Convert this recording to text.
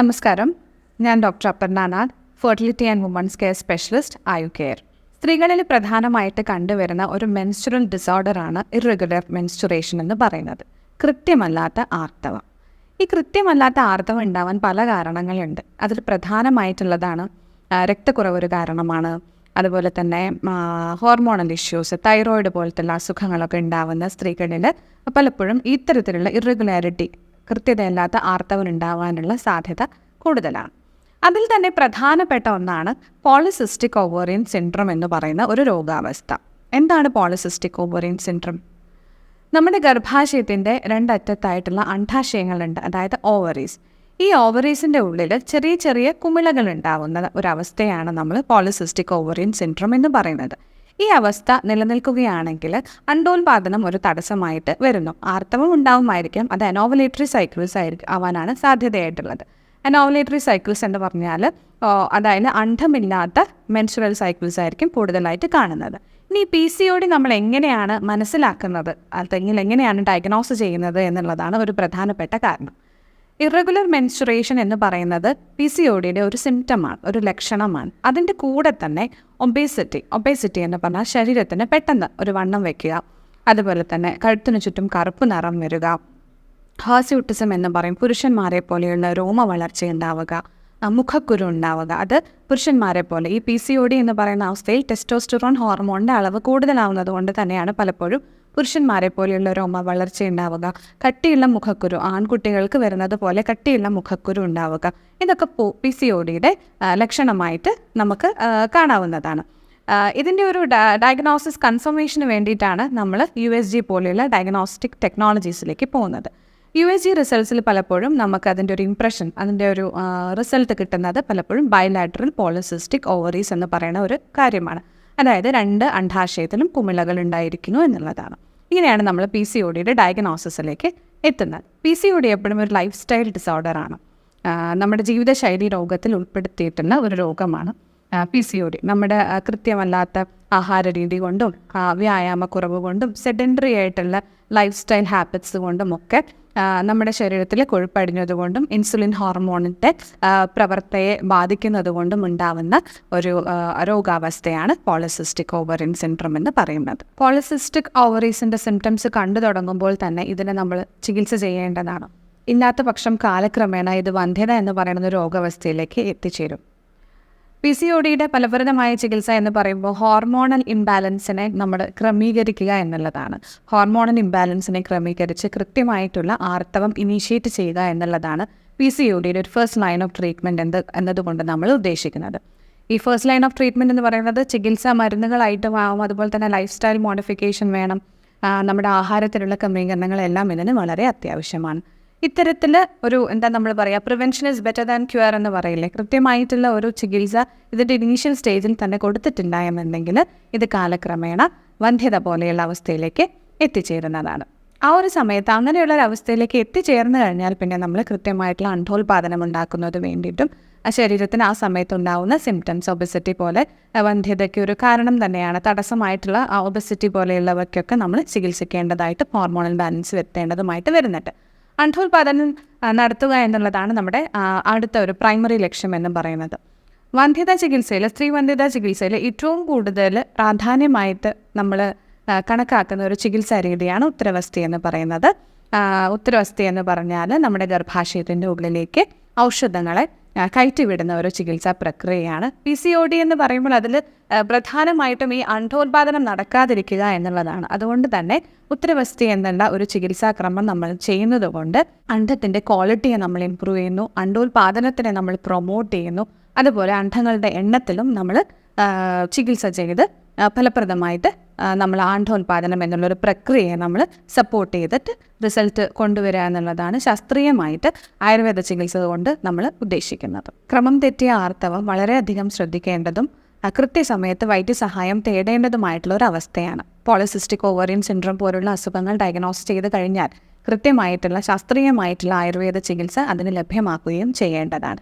നമസ്കാരം. ഞാൻ doctor Aparnanath fertility and women's care specialist Ayu care സ്ത്രീകളിൽ പ്രധാനമായിട്ട് കണ്ടുവരുന്ന ഒരു മെൻസ്റ്റുറൽ ഡിസോർഡറാണ് ഇറഗുലർ മെൻസ്റ്റുറേഷൻ എന്ന് പറയുന്നത്. കൃത്യമല്ലാത്ത ആർത്തവം. ഈ കൃത്യമല്ലാത്ത ആർത്തവം ഉണ്ടാവാൻ പല കാരണങ്ങളുണ്ട്. അതിൽ പ്രധാനമായിട്ടുള്ളതാണ് രക്തക്കുറവ് ഒരു കാരണമാണ്. അതുപോലെ തന്നെ ഹോർമോണൽ ഇഷ്യൂസ് തൈറോയിഡ് പോലത്തുള്ള അസുഖങ്ങളൊക്കെ ഉണ്ടാവുന്ന സ്ത്രീകളിൽ പലപ്പോഴും ഇത്തരത്തിലുള്ള ഇറഗുലാരിറ്റി കൃത്യതയല്ലാത്ത ആർത്തവനുണ്ടാവാനുള്ള സാധ്യത കൂടുതലാണ്. അതിൽ തന്നെ പ്രധാനപ്പെട്ട ഒന്നാണ് പോളിസിസ്റ്റിക് ഓവറിയൻ സിൻഡ്രം എന്ന് പറയുന്ന ഒരു രോഗാവസ്ഥ. എന്താണ് പോളിസിസ്റ്റിക് ഓവറിയൻ സിൻഡ്രം നമ്മുടെ ഗർഭാശയത്തിന്റെ രണ്ടറ്റത്തായിട്ടുള്ള അണ്ഡാശയങ്ങളുണ്ട് അതായത് ഓവറീസ് ഈ ഓവറീസിന്റെ ഉള്ളിൽ ചെറിയ ചെറിയ കുമിളകൾ ഉണ്ടാവുന്ന ഒരവസ്ഥയാണ് നമ്മൾ പോളിസിസ്റ്റിക് ഓവറിയൻ സിൻഡ്രം എന്ന് പറയുന്നത്. ഈ അവസ്ഥ നിലനിൽക്കുകയാണെങ്കിൽ അണ്ടോൽപാദനം ഒരു തടസ്സമായിട്ട് വരുന്നു. ആർത്തവം ഉണ്ടാവുമായിരിക്കും. അത് അനോവലേറ്ററി സൈക്കിൾസ് ആയിരിക്കും ആവാനാണ് സാധ്യതയായിട്ടുള്ളത്. അനോവലേറ്ററി സൈക്കിൾസ് എന്ന് പറഞ്ഞാൽ അതായത് അണ്ഡമില്ലാത്ത മെൻസുറൽ സൈക്കിൾസ് ആയിരിക്കും കൂടുതലായിട്ട് കാണുന്നത്. ഇനി പി സി ഒ ഡി നമ്മൾ എങ്ങനെയാണ് മനസ്സിലാക്കുന്നത്? അല്ലെങ്കിൽ എങ്ങനെയാണ് ഡയഗ്നോസ് ചെയ്യുന്നത് എന്നുള്ളതാണ് ഒരു പ്രധാനപ്പെട്ട കാരണം. ഇറഗുലർ മെൻസുറേഷൻ എന്ന് പറയുന്നത് പി സി ഒ ഡിയുടെ ഒരു സിംറ്റമാണ് ഒരു ലക്ഷണമാണ്. അതിന്റെ കൂടെ തന്നെ ഒബേസിറ്റി ഒബേസിറ്റി എന്ന് പറഞ്ഞാൽ ശരീരത്തിന് പെട്ടെന്ന് ഒരു വണ്ണം വയ്ക്കുക അതുപോലെ തന്നെ കഴുത്തിന് ചുറ്റും കറുപ്പ് നിറം വരിക. ഹാസ്യൂട്ടിസം എന്ന് പറയും പുരുഷന്മാരെ പോലെയുള്ള രോമ വളർച്ച ഉണ്ടാവുക. മുഖക്കുരു ഉണ്ടാവുക. അത് പുരുഷന്മാരെ പോലെ. ഈ പി സി ഒ ഡി എന്ന് പറയുന്ന അവസ്ഥയിൽ ടെസ്റ്റോസ്റ്ററോൺ ഹോർമോണിന്റെ അളവ് കൂടുതലാവുന്നത് കൊണ്ട് തന്നെയാണ് പലപ്പോഴും പുരുഷന്മാരെ പോലെയുള്ള രോമ വളർച്ച ഉണ്ടാവുക. കട്ടിയുള്ള മുഖക്കുരു ആൺകുട്ടികൾക്ക് വരുന്നത് പോലെ കട്ടിയുള്ള മുഖക്കുരു ഉണ്ടാവുക. ഇതൊക്കെ പി സി ഒ ഡിയുടെ ലക്ഷണമായിട്ട് നമുക്ക് കാണാവുന്നതാണ്. ഇതിന്റെ ഒരു ഡയഗ്നോസിസ് കൺഫർമേഷന് വേണ്ടിയിട്ടാണ് നമ്മൾ യു എസ് ജി പോലെയുള്ള ഡയഗ്നോസ്റ്റിക് ടെക്നോളജീസിലേക്ക് പോകുന്നത്. യു എസ് ജി റിസൾട്ട്സിൽ പലപ്പോഴും നമുക്ക് അതിന്റെ ഒരു ഇംപ്രഷൻ അതിന്റെ ഒരു റിസൾട്ട് കിട്ടുന്നത് പലപ്പോഴും ബയലാറ്ററൽ പോളിസിസ്റ്റിക് ഓവറീസ് എന്ന് പറയുന്ന ഒരു കാര്യമാണ്. അതായത് രണ്ട് അണ്ഡാശയത്തിലും കുമിളകൾ ഉണ്ടായിരിക്കുന്നു എന്നുള്ളതാണ്. ഇങ്ങനെയാണ് നമ്മൾ പി സി ഒ ഡിയുടെ ഡയഗ്നോസിസിലേക്ക് എത്തുന്നത്. പി സി ഒ ഡി എപ്പോഴും ഒരു ലൈഫ് സ്റ്റൈൽ ഡിസോർഡറാണ് നമ്മുടെ ജീവിതശൈലി രോഗത്തിൽ ഉൾപ്പെടുത്തിയിട്ടുള്ള ഒരു രോഗമാണ് പി സി ഒ ഡി നമ്മുടെ കൃത്യമല്ലാത്ത ആഹാര രീതി കൊണ്ടും വ്യായാമക്കുറവ് കൊണ്ടും സെഡൻഡറി ആയിട്ടുള്ള ലൈഫ് സ്റ്റൈൽ ഹാബിറ്റ്സ് കൊണ്ടും ഒക്കെ നമ്മുടെ ശരീരത്തിൽ കൊഴുപ്പടിഞ്ഞത് കൊണ്ടും ഇൻസുലിൻ ഹോർമോണിന്റെ പ്രവർത്തയെ ബാധിക്കുന്നത് കൊണ്ടും ഉണ്ടാവുന്ന ഒരു രോഗാവസ്ഥയാണ് പോളിസിസ്റ്റിക് ഓവറിൻ സിൻഡ്രം എന്ന് പറയുന്നത്. പോളിസിസ്റ്റിക് ഓവറീസിന്റെ സിംറ്റംസ് കണ്ടു തുടങ്ങുമ്പോൾ തന്നെ ഇതിനെ നമ്മൾ ചികിത്സ ചെയ്യേണ്ടതാണ്. ഇല്ലാത്ത പക്ഷം കാലക്രമേണ ഇത് വന്ധ്യത എന്ന് പറയുന്ന രോഗാവസ്ഥയിലേക്ക് എത്തിച്ചേരും. പി സി ഒ ഡിയുടെ ഫലപ്രദമായ ചികിത്സ എന്ന് പറയുമ്പോൾ ഹോർമോണൽ ഇംബാലൻസിനെ നമ്മൾ ക്രമീകരിക്കുക എന്നുള്ളതാണ്. ഹോർമോണൽ ഇംബാലൻസിനെ ക്രമീകരിച്ച് കൃത്യമായിട്ടുള്ള ആർത്തവം ഇനീഷ്യേറ്റ് ചെയ്യുക എന്നുള്ളതാണ് പി സി ഒ ഡിയുടെ ഒരു ഫസ്റ്റ് ലൈൻ ഓഫ് ട്രീറ്റ്മെന്റ് എന്ത് എന്നതുകൊണ്ട് നമ്മൾ ഉദ്ദേശിക്കുന്നത്. ഈ ഫസ്റ്റ് ലൈൻ ഓഫ് ട്രീറ്റ്മെന്റ് എന്ന് പറയുന്നത് ചികിത്സ മരുന്നുകളായിട്ട് ആവും അതുപോലെ തന്നെ ലൈഫ് സ്റ്റൈൽ മോഡിഫിക്കേഷൻ വേണം നമ്മുടെ ആഹാരത്തിലുള്ള ക്രമീകരണങ്ങളെല്ലാം ഇതിന് വളരെ അത്യാവശ്യമാണ്. ഇത്തരത്തിൽ ഒരു എന്താ നമ്മൾ പറയുക prevention is better than cure എന്ന് പറയില്ലേ? കൃത്യമായിട്ടുള്ള ഒരു ചികിത്സ ഇതിന്റെ ഇനീഷ്യൽ സ്റ്റേജിൽ തന്നെ കൊടുത്തിട്ടുണ്ടായെന്നുണ്ടെങ്കിൽ ഇത് കാലക്രമേണ വന്ധ്യത പോലെയുള്ള അവസ്ഥയിലേക്ക് എത്തിച്ചേരുന്നതാണ്. ആ ഒരു സമയത്ത് അങ്ങനെയുള്ള ഒരു അവസ്ഥയിലേക്ക് എത്തിച്ചേർന്ന് കഴിഞ്ഞാൽ പിന്നെ നമ്മൾ കൃത്യമായിട്ടുള്ള അണ്ഡോൽപാദനം ഉണ്ടാക്കുന്നത് വേണ്ടിയിട്ടും ശരീരത്തിന് ആ സമയത്ത് ഉണ്ടാവുന്ന സിംറ്റംസ് ഒബസിറ്റി പോലെ വന്ധ്യതയ്ക്ക് ഒരു കാരണം തന്നെയാണ് തടസ്സമായിട്ടുള്ള ആ ഒബസിറ്റി പോലെയുള്ളവയ്ക്കൊക്കെ നമ്മൾ ചികിത്സിക്കേണ്ടതായിട്ട് ഹോർമോണൽ ബാലൻസ് വരുത്തേണ്ടതുമായിട്ട് വരുന്നുണ്ട്. അണ്ഡോൽപാദനം ആ, നടത്തുക എന്നുള്ളതാണ് നമ്മുടെ അടുത്ത ഒരു പ്രൈമറി ലക്ഷ്യം എന്ന് പറയുന്നത്. വന്ധ്യതാ ചികിത്സയിൽ സ്ത്രീ വന്ധ്യതാ ചികിത്സയിൽ ഏറ്റവും കൂടുതൽ പ്രാധാന്യമായിട്ട് നമ്മൾ കണക്കാക്കുന്ന ഒരു ചികിത്സാ രീതിയാണ് ഉത്തരവസ്ഥി എന്ന് പറയുന്നത്. ഉത്തരവസ്ഥി എന്ന് പറഞ്ഞാൽ നമ്മുടെ ഗർഭാശയത്തിന്റെ ഉള്ളിലേക്ക് ഔഷധങ്ങളെ കയറ്റിവിടുന്ന ഒരു ചികിത്സാ പ്രക്രിയയാണ്. പി സി ഒ ഡി എന്ന് പറയുമ്പോൾ അതിൽ പ്രധാനമായിട്ടും ഈ അണ്ടോത്പാദനം നടക്കാതിരിക്കുക എന്നുള്ളതാണ്. അതുകൊണ്ട് തന്നെ ഉത്തരവസ്ഥി എന്നുള്ള ഒരു ചികിത്സാക്രമം നമ്മൾ ചെയ്യുന്നത് കൊണ്ട് അണ്ഡത്തിന്റെ ക്വാളിറ്റിയെ നമ്മൾ ഇമ്പ്രൂവ് ചെയ്യുന്നു അണ്ടോത്പാദനത്തിനെ നമ്മൾ പ്രൊമോട്ട് ചെയ്യുന്നു അതുപോലെ അണ്ഡങ്ങളുടെ എണ്ണത്തിലും നമ്മൾ ചികിത്സ ചെയ്ത് ഫലപ്രദമായിട്ട് നമ്മൾ ആണ്ടോത്പാദനം എന്നുള്ളൊരു പ്രക്രിയയെ നമ്മൾ സപ്പോർട്ട് ചെയ്തിട്ട് റിസൾട്ട് കൊണ്ടുവരിക എന്നുള്ളതാണ് ശാസ്ത്രീയമായിട്ട് ആയുർവേദ ചികിത്സ കൊണ്ട് നമ്മൾ ഉദ്ദേശിക്കുന്നത്. ക്രമം തെറ്റിയ ആർത്തവം വളരെയധികം ശ്രദ്ധിക്കേണ്ടതും കൃത്യസമയത്ത് വൈദ്യസഹായം തേടേണ്ടതുമായിട്ടുള്ള ഒരു അവസ്ഥയാണ്. പോളിസിസ്റ്റിക് ഓവറിയൻ സിൻഡ്രോം പോലുള്ള അസുഖങ്ങൾ ഡയഗ്നോസ് ചെയ്ത് കഴിഞ്ഞാൽ കൃത്യമായിട്ടുള്ള ശാസ്ത്രീയമായിട്ടുള്ള ആയുർവേദ ചികിത്സ അതിന് ലഭ്യമാക്കുകയും ചെയ്യേണ്ടതാണ്.